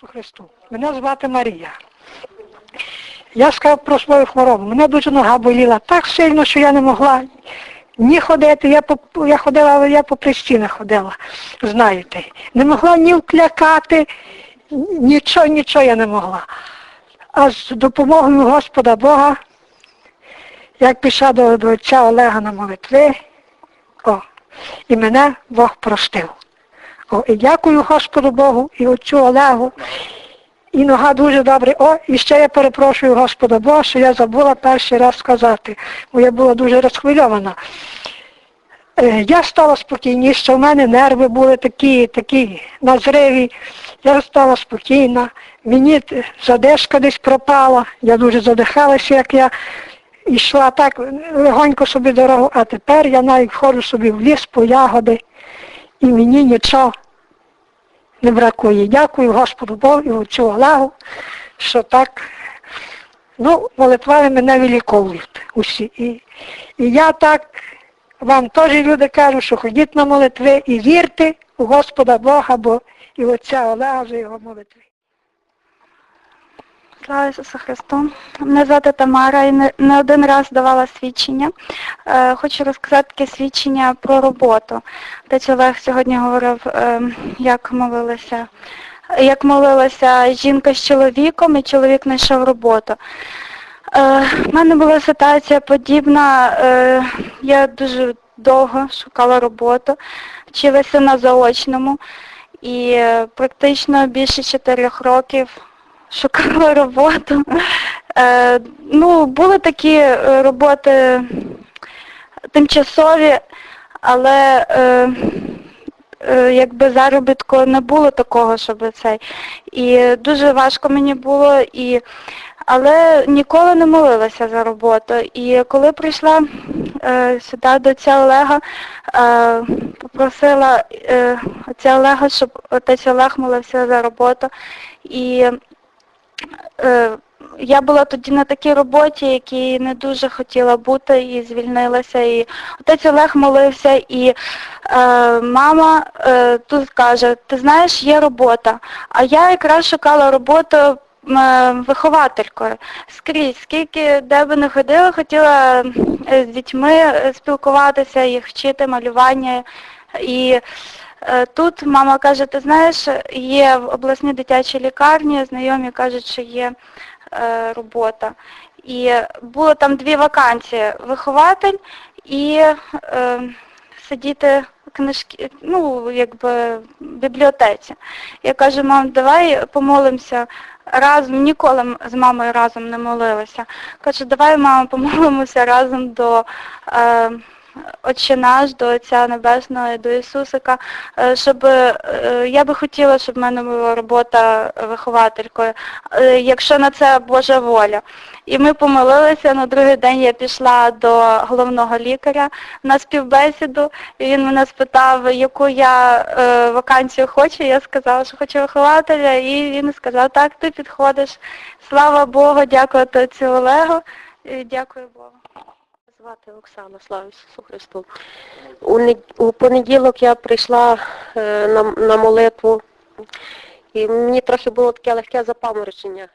Христу. Мене звати Марія. Я сказав про свою хворобу. Мене дуже нога боліла так сильно, що я не могла ні ходити. Я по, я ходила, я по пристінах ходила, знаєте. Не могла ні вклякати, нічого, нічого я не могла. А з допомогою Господа Бога, як пішла до, до отця Олега на молитви, о, і мене Бог простив. О, і дякую Господу Богу і отцю Олегу. І нога дуже добре. О, і ще я перепрошую Господа Бога, що я забула перший раз сказати, бо я була дуже розхвильована. Е, Я стала спокійніше, у мене нерви були такі, такі на зриві. Я стала спокійна, мені задишка десь пропала, я дуже задихалася, як я йшла так легонько собі дорогу, а тепер я навіть ходжу собі в ліс по ягоди, і мені нічого не бракує. Дякую Господу Богу і отцю Аллаху, що так, ну, молитвами мене виліковують усі. І, і я так вам теж люди кажуть, що ходіть на молитви і вірте у Господа Бога, бо і отця Олега за його молитви. Слава Ісусу Христу. Мене звати Тамара і не, один раз давала свідчення. Е, хочу розказати таке свідчення про роботу. Отець Олег сьогодні говорив, е, як молилася. Як молилася жінка з чоловіком, і чоловік знайшов роботу. Е, в мене була ситуація подібна. Е, я дуже довго шукала роботу, вчилася на заочному і е, практично більше чотирьох років шукала роботу. Е, ну, були такі е, роботи тимчасові, але е, е, якби заробітку не було такого, щоб цей. І дуже важко мені було, і, але ніколи не молилася за роботу. І коли прийшла е, сюди до отця Олега, е, попросила е, отця Олега, щоб отець Олег молився за роботу. І я була тоді на такій роботі, якій не дуже хотіла бути і звільнилася. І отець Олег молився, і е, мама е, тут каже, ти знаєш, є робота. А я якраз шукала роботу е, вихователькою. Скрізь, скільки де би не ходила, хотіла е, з дітьми е, спілкуватися, їх вчити малювання. І Е, Тут мама каже, ти знаєш, є в обласній дитячій лікарні, знайомі кажуть, що є е, робота. І було там дві вакансії вихователь і е, сидіти книжки, ну, якби в бібліотеці. Я кажу, мам, давай помолимося разом, ніколи з мамою разом не молилася. Кажу, давай, мама, помолимося разом до е, Отче наш, до Отця Небесного, і до Ісусика, е, щоб е, я би хотіла, щоб в мене була робота вихователькою, е, якщо на це Божа воля. І ми помолилися, на другий день я пішла до головного лікаря на співбесіду, і він мене спитав, яку я вакансію хочу. Я сказала, що хочу вихователя, і він сказав, так, ти підходиш. Слава Богу, дякую отцю Олегу, і дякую Богу. Звати Оксана, слава Ісусу Христу. У, не- у понеділок я прийшла е, на, на молитву, і мені трохи було таке легке запаморочення.